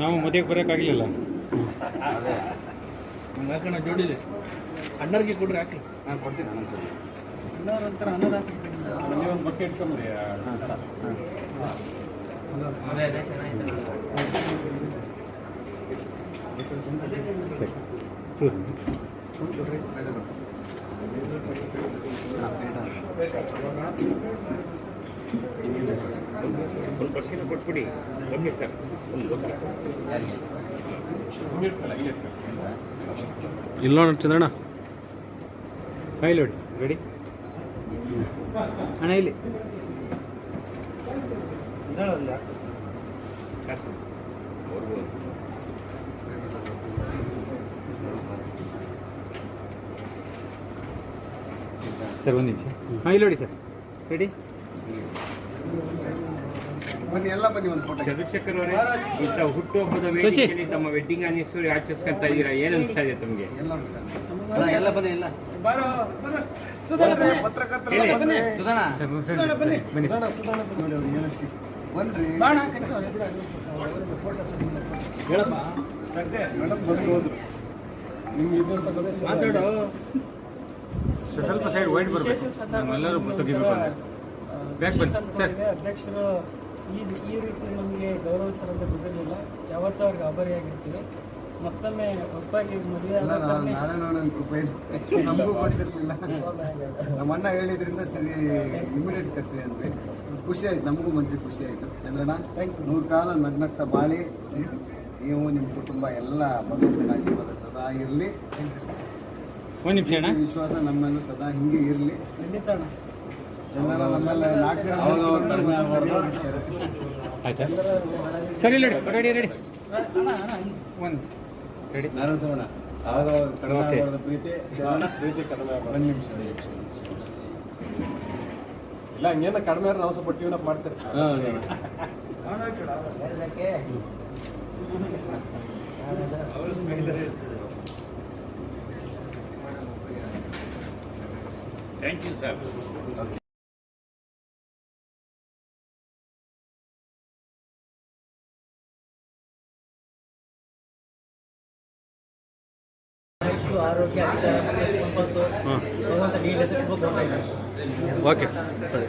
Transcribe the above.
ನಾವು ಮದುವೆಗೆ ಬರೋಕ್ಕಾಗಲಿಲ್ಲ ಹಾಕೋಣ ಜೋಡಿಲಿ ಅಣ್ಣರಿಗೆ ಕೊಡ್ರಿ ಹಾಕಿ ನಾನು ಕೊಡ್ತೀನಿ ನಾನು ಕೊಡ್ತೀನಿ. ಅಣ್ಣವ್ರ ಒಂಥರ ಅನ್ನದಾತ ಅಲ್ಲಿ ಒಂದು ಬಟ್ಟೆ ಇಟ್ಕೊಂಬರಿ ಒಂದು ಬಸ್ಸಿನ ಕೊಟ್ಬಿಡಿ. Okay sir. ಇಲ್ಲ ನೋಡ ಚಂದ್ರಣ್ಣ. ಕೈಲಿ ನೋಡಿ ರೆಡಿ? ಅಣ್ಣ ಇಲ್ಲಿ. ಸರ್ ಒಂದು ನಿಮಿಷ. ಹಾಂ ಇಲ್ಲಿ ನೋಡಿ ಸರ್. ರೆಡಿ? ಬನ್ನಿ ಎಲ್ಲ ಬನ್ನಿ ಒಂದು ಫೋಟೋ ಚಂದ್ರಶೇಖರ್ ಅವರೇ ಇಂಥ ಹುಟ್ಟುಹಬ್ಬದ ವೇದಿಕೆಯಲ್ಲಿ ತಮ್ಮ ವೆಡ್ಡಿಂಗ್ ಆನಿವರ್ಸರಿ ಆಚರಿಸ್ಕೊಂತ ಇದ್ದೀರಾ? ಏನು ಅನಿಸ್ತಾ ಇದೆ ತಮಗೆ? ಎಲ್ಲ ಎಲ್ಲ ಬನ್ನಿ ಎಲ್ಲ. ಪತ್ರಕರ್ತರ ಹೇಳಿ. ಬನ್ನಿ. ಸುಧಾಣ ಸರ್ ಬನ್ನಿ. ಬನ್ನಿ. ಸರ್ ನೋಡಿ ಅವ್ರು ಏನಷ್ಟು ಬನ್ರಿ. ಫೋಟೋ ಹೇಳಪ್ಪ ಮೇಡಮ್ ಬಂದು ಹೋದ್ರು. ಮಾತಾಡು. ಸ್ವಲ್ಪ ಸೈಡ್ ವೈಟ್ ಬರಬೇಕು. ಎಲ್ಲರೂ ತೆಗಿಬೇಕು ಅಂದರೆ ಬ್ಯಾಕ್ ಬನ್ನಿ. ಸರ್. ಅಧ್ಯಕ್ಷರು ಈ ಈ ರೀತಿ ನಮಗೆ ಗೌರವಿಸಲಂತ ಗೊತ್ತಿರಲಿಲ್ಲ ಯಾವತ್ತೂ ಅವ್ರಿಗೆ ಆಭಾರಿಯಾಗಿರ್ತೀವಿ ಮತ್ತೊಮ್ಮೆ ಹೊಸದಾಗಿ ಮದುವೆ ಎಲ್ಲ ಆದ ಕಾರಣ ನಮಗೂ ಗೊತ್ತಿರಲಿಲ್ಲ. ನಮ್ಮ ಅಣ್ಣ ಹೇಳಿದ್ರಿಂದ ಸರಿ ಇಮಿಡಿಯೇಟ್ ಕರ್ಸಿ ಅಂದ್ವಿ ಖುಷಿ ಆಯ್ತು. ನಮಗೂ ಮನಸ್ಸಿಗೆ ಖುಷಿ ಆಯ್ತು. Chandranna Thank you. ನೂರು ಕಾಲ ನಗ್ನಗ್ತಾ ಬಾಳಿ. ನೀವು ನಿಮ್ಮ ಕುಟುಂಬ ಎಲ್ಲ ಭಗವಂತನ ಆಶೀರ್ವಾದ ಸದಾ ಇರಲಿ. ಒಂದು ನಿಮಿಷ ಅಣ್ಣ. ವಿಶ್ವಾಸ ನಮ್ಮನ್ನು ಸದಾ ಹಿಂಗೆ ಇರಲಿ. ಖಂಡಿತ ಅಣ್ಣ. ಆಯ್ತಾ? ಸರಿ ರೆಡಿ ರೆಡಿ ರೆಡಿ. ಒಂದು ರೆಡಿ. ನಾನು ತಗೋಣ. ಆಗ ಕಡಿಮೆ ಪ್ರೀತಿ ಪ್ರೀತಿ ಕಡಿಮೆ ಒಂದು ನಿಮಿಷ ಇಲ್ಲ ಹಂಗೇನ ಕಡಿಮೆ ಆದ್ರೆ ನಾವು ಸ್ವಲ್ಪ ಟ್ಯೂನ್ ಅಪ್ ಮಾಡ್ತೀರಿ. ಥ್ಯಾಂಕ್ ಯು ಸರ್ ಆಯುಷು ಆರೋಗ್ಯ ಸಂಪತ್ತು ಭಗವಂತ ಶುಭ ಓಕೆ ಸರಿ.